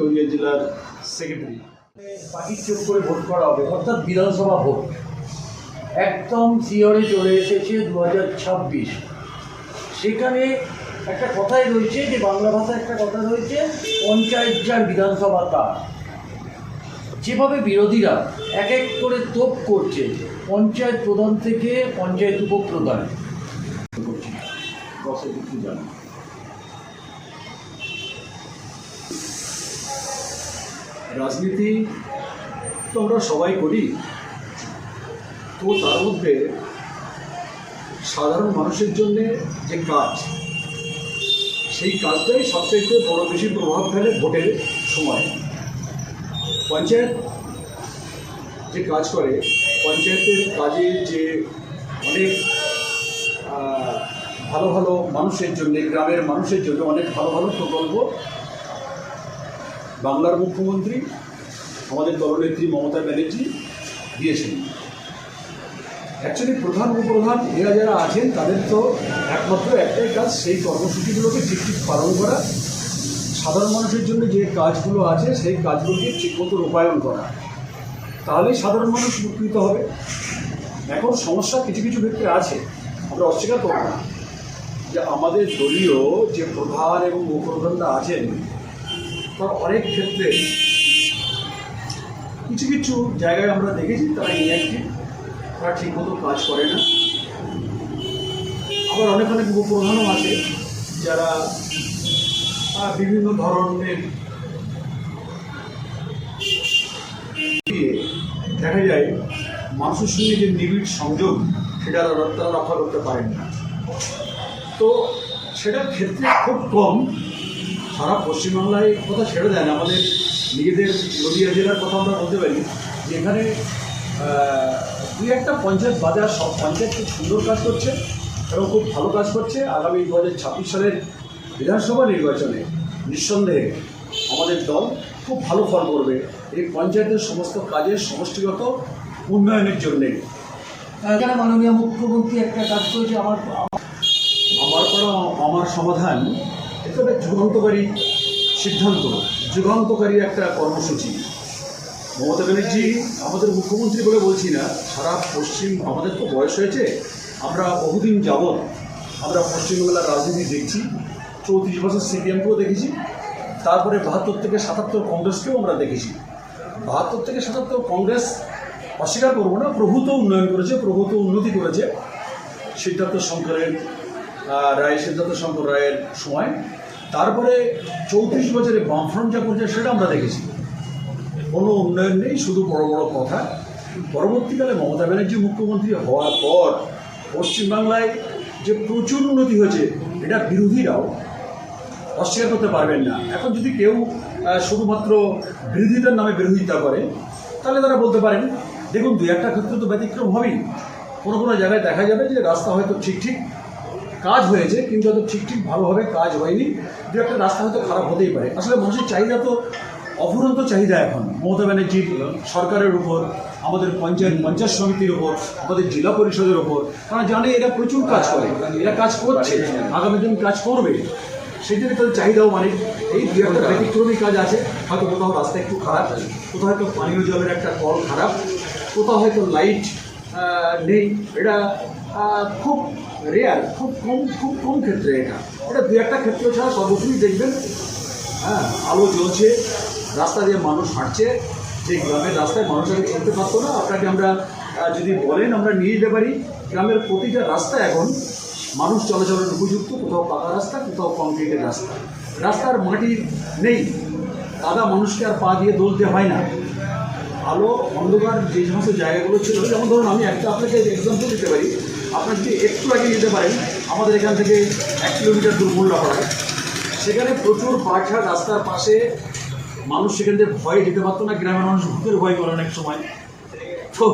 নদিয়া জেলার সেক্রেটারি পাখির চোখ করে ভোট করা হবে অর্থাৎ বিধানসভা ভোট একদম শিয়রে চলে এসেছে দু হাজার ছাব্বিশ। সেখানে একটা কথাই রয়েছে যে বাংলা ভাষায় একটা কথা রয়েছে পঞ্চায়েত যার বিধানসভা তার। যেভাবে বিরোধীরা এক এক করে তোপ করছে পঞ্চায়েত প্রধান থেকে পঞ্চায়েত উপপ্রধান। করছে। দশে কিছু জানি রাজনীতি তো আমরা সবাই করি, তো তার মধ্যে সাধারণ মানুষের জন্যে যে কাজ, সেই কাজটাই সবচেয়ে বড় বেশি প্রভাব ফেলে ভোটের সময়। পঞ্চায়েত যে কাজ করে, পঞ্চায়েতের কাজে যে অনেক ভালো ভালো মানুষের জন্য, গ্রামের মানুষের জন্য অনেক ভালো ভালো প্রকল্প বাংলার মুখ্যমন্ত্রী, আমাদের দলনেত্রী মমতা ব্যানার্জি দিয়েছেন। অ্যাকচুয়ালি প্রধান উপপ্রধান এরা যারা আছেন, তাদের তো একমাত্র একটাই কাজ, সেই কর্মসূচিগুলোকে ঠিক ঠিক পালন করা। সাধারণ মানুষের জন্য যে কাজগুলো আছে, সেই কাজগুলোকে ঠিকমতো রূপায়ণ করা। তাহলেই সাধারণ মানুষ উপকৃত হবে। এখন সমস্যা কিছু কিছু ক্ষেত্রে আছে, আমরা অস্বীকার করব না। যে আমাদের দলীয় যে প্রধান এবং উপপ্রধানরা আছেন তার অনেক ক্ষেত্রে কিছু কিছু জায়গায় আমরা দেখেছি তারা ইনঅ্যাক্টিভ তারা ঠিকমতো কাজ করে না। আবার অনেক অনেক উপপ্রধানও আছে যারা বিভিন্ন ধরনের দেখা যায়, মানুষের সঙ্গে যে নিবিড় সংযোগ, সেটা তারা রক্ষা করতে পারেন না। তো সেটার ক্ষেত্রে খুব কম সারা পশ্চিমবাংলায় কথা ছেড়ে দেন আমাদের নিজেদের নদীয়া জেলার কথা আমরা বলতে পারি যে এখানে আহ, দুই একটা পঞ্চায়েত বাজার সব পঞ্চায়েত খুব সুন্দর কাজ করছে এবং খুব ভালো কাজ করছে। আগামী দু হাজার ছাব্বিশ সালের বিধানসভা নির্বাচনে নিঃসন্দেহে আমাদের দল খুব ভালো ফল করবে। এই পঞ্চায়েতের সমস্ত কাজের সমষ্টিগত উন্নয়নের জন্যে। এখানে মাননীয় মুখ্যমন্ত্রী একটা কাজ করেছে আমার আমার করা আমার সমাধান একটা যুগান্তকারী সিদ্ধান্ত, যুগান্তকারী একটা কর্মসূচি। মমতা ব্যানার্জি, আমাদের মুখ্যমন্ত্রী বলে বলছি না, সারা পশ্চিম, আমাদের তো বয়স হয়েছে, আমরা বহুদিন যাবৎ আমরা পশ্চিমবাংলার রাজনীতি দেখছি, চৌত্রিশ বছর সিপিএমকেও দেখেছি, তারপরে বাহাত্তর থেকে সাতাত্তর কংগ্রেসকেও আমরা দেখেছি। বাহাত্তর থেকে সাতাত্তর কংগ্রেস অস্বীকার করব না, প্রভূত উন্নয়ন করেছে, প্রভূত উন্নতি করেছে, সিদ্ধার্থ শঙ্করের রায় সিদ্ধার্থ শঙ্কর রায়ের সময়। তারপরে চৌত্রিশ বছরে বামফ্রন্ট যা করছে, সেটা আমরা দেখেছি। কোনো উন্নয়ন নেই, শুধু বড় বড় কথা। পরবর্তীকালে মমতা ব্যানার্জি মুখ্যমন্ত্রী হওয়ার পর পশ্চিমবাংলায় যে প্রচুর উন্নতি হয়েছে, এটা বিরোধীরাও অস্বীকার করতে পারবেন না। এখন যদি কেউ শুধুমাত্র বিরোধিতার নামে বিরোধিতা করে, তাহলে তারা বলতে পারেন, দেখুন দু একটা ক্ষেত্রে তো ব্যতিক্রম হবেই। কোনো কোনো জায়গায় দেখা যাবে যে রাস্তা হয়তো ঠিক ঠিক কাজ হয়েছে, কিন্তু হয়তো ঠিক ঠিক ভালোভাবে কাজ হয়নি। দু একটা রাস্তা হয়তো খারাপ হতেই পারে। আসলে মানুষের চাহিদা তো অফুরন্ত চাহিদা এখন। মমতা ব্যানার্জির সরকারের উপর, আমাদের পঞ্চায়েত পঞ্চায়েত সমিতির উপর, আমাদের জেলা পরিষদের উপর কারণ জানে এরা প্রচুর কাজ করে। এরা কাজ করছে, আগামী দিন কাজ করবে। জন্য তাদের চাহিদাও মানে এই দু একটা ব্যতিক্রমী কাজ আছে। হয়তো কোথাও রাস্তা একটু খারাপ, কোথাও হয়তো পানীয় জলের একটা কল খারাপ, কোথাও হয়তো লাইট নেই। এটা খুব রেয়ার খুব কম খুব কম ক্ষেত্রে এটা। এটা দু একটা ক্ষেত্র ছাড়া সর্বত্রই দেখবেন। হ্যাঁ আলো জ্বলছে, রাস্তা দিয়ে মানুষ হাঁটছে। যে গ্রামের রাস্তায় মানুষ আগে চলতে পারতো না, আপনাকে আমরা যদি বলেন আমরা নিয়ে যেতে পারি। গ্রামের প্রতিটা রাস্তা এখন মানুষ চলাচলের উপযুক্ত, কোথাও পাকা রাস্তা, কোথাও কংক্রিটের রাস্তা। রাস্তার মাটি নেই। কাদা মানুষকে আর পা দিয়ে দলতে হয় না। আলো, অন্ধকার যে সমস্ত জায়গাগুলো ছিল, যেমন ধরুন আমি একটা আপনাকে এক্সাম্পল দিতে পারি। আপনার যদি একটু আগে যেতে পারেন, আমাদের এখান থেকে এক কিলোমিটার দূর মোল্লা পড়ে। সেখানে প্রচুর বাঘা রাস্তার পাশে মানুষ সেখান থেকে ভয় যেতে পারতো না, গ্রামের মানুষ ভূতের ভয় করে অনেক সময়। তো